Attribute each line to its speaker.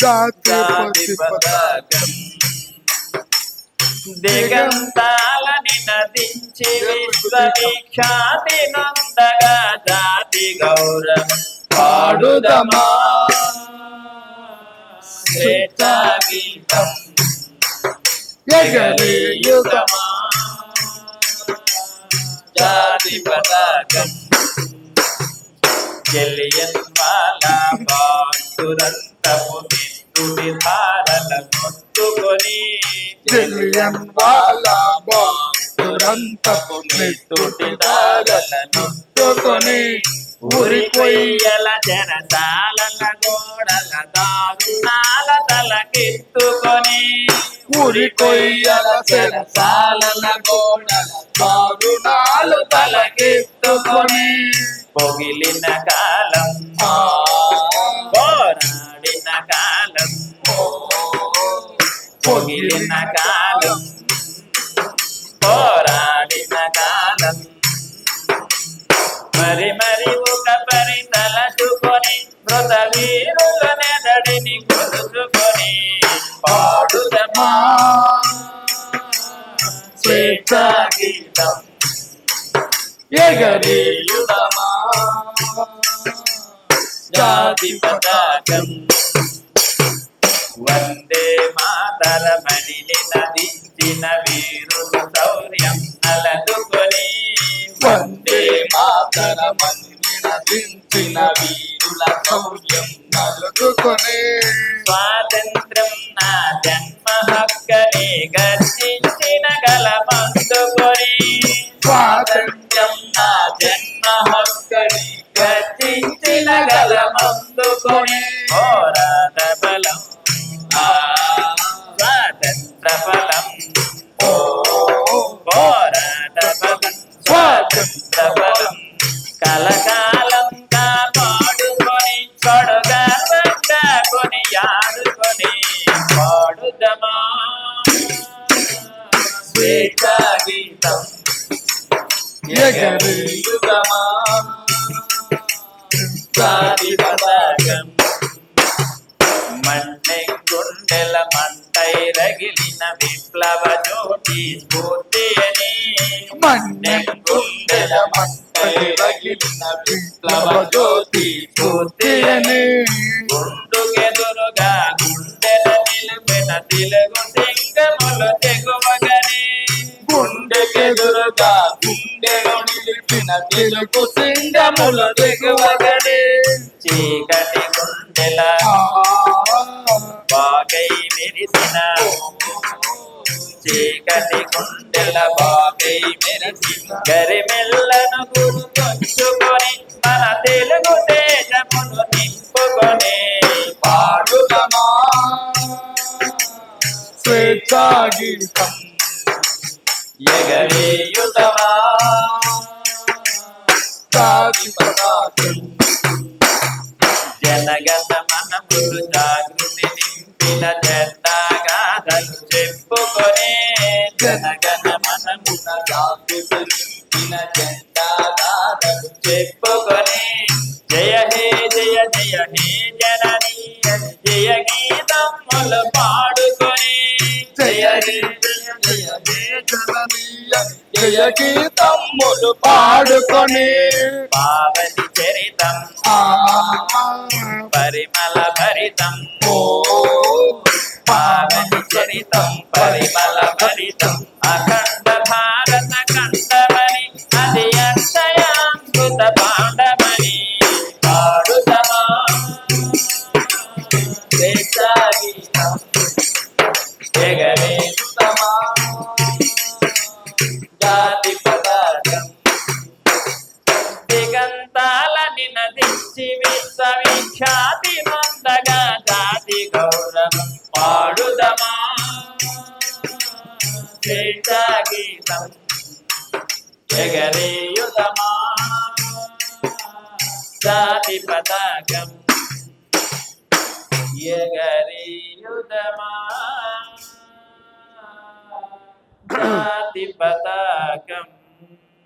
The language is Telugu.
Speaker 1: జాతి
Speaker 2: జాతి
Speaker 1: పతి పతాకం
Speaker 2: దిగంతాలని నదించి విశ్వవిఖ్యాతి నందగా జాతి గౌరవం పాడుదమా స్వేచ్ఛా గీతం
Speaker 1: ఎగరేయుదమా
Speaker 2: జాతి పతాకం. జలియన్ వాలా బాసురంతపు నిత్తుడి ధారల కొట్టుకొని
Speaker 1: జలియన్ వాలా బాంతురంతపు నెత్తుటి దారలను చుట్టుకొని
Speaker 2: ఊరి కొయ్యల జనసాలల గోడల దారుణాల తలకెత్తుకొని
Speaker 1: ఊరి కొయ్యల చెరసాలల గోడల దారుణాలు తలకెత్తుకొని
Speaker 2: పొగిలిన కాలం పొగిలిన కాలం పోరాడిన కాలం మరి మరి ఒక పరి తలచుకొని మృత వీరుల నెదడిని కొలుచుకొని పాడుదమా? స్వేచ్ఛా గీతం
Speaker 1: ఎగరేయుదమా?
Speaker 2: జాతి పతాకం. వందే మాతరమణి నదించిన వీరులు శౌర్యం అలదుకొని
Speaker 1: వందే మాతరమని నదించిన వీరుల శౌర్యం నలుగుకొని
Speaker 2: స్వాతంత్రం నా జన్మ హక్కని గర్జించిన గలమందుకొని
Speaker 1: స్వాతంత్ర్యం ఎగరేయుదమా
Speaker 2: జాతి పతాకం గుండెల మంటై రగిలిన విప్లవ జ్యోతి స్ఫూర్తి అని
Speaker 1: మన్నె గుండెల మంటై రగిలిన విప్లవ జ్యోతి స్ఫూర్తి అని
Speaker 2: గుండుకెదురుగా గుండెల నిలిపిన తెలుగు సింగములు తెగువగని
Speaker 1: గుండెకెదురుగా గుండెను నిలిపిన తెలుగు సింగముల దిగువగడి.
Speaker 2: చీకటి గుండెల బాగై మెరిసిన. చీకటి గుండెల బాగై మెరిసిన గరిమెల్లను గుర్తొచ్చుకొని మన తెలుగు తేజమును నింపుకొని.
Speaker 1: పాడుదమా? స్వేచ్ఛా గీతం.
Speaker 2: ఎగరేయుతమా
Speaker 1: జాతి
Speaker 2: మనములు జాగృతి నింపిన జెండాగాథలు చెప్పుకొని జనగత మనమున జాగృతి నింపిన జెండాగాథలు చెప్పుకొని జయ హే జయ జయ హే జననీ జయ గీతములు పాడు
Speaker 1: జననీయ జయ గీతమ్ములు పాడుకొని.
Speaker 2: పావని చరితం. పరిమళ భరితం.
Speaker 1: ఓ.
Speaker 2: పావని చరితం. పరిమళ భరితం. అఖండ కాశీ విశ్వవిఖ్యాతి మందగా జాతి గౌరవం పాడుదమా? శ్రేష్ట గీతం జగరేయుదమా జాతి పతాకం ఎగరేయుదమా? జాతి పతాకం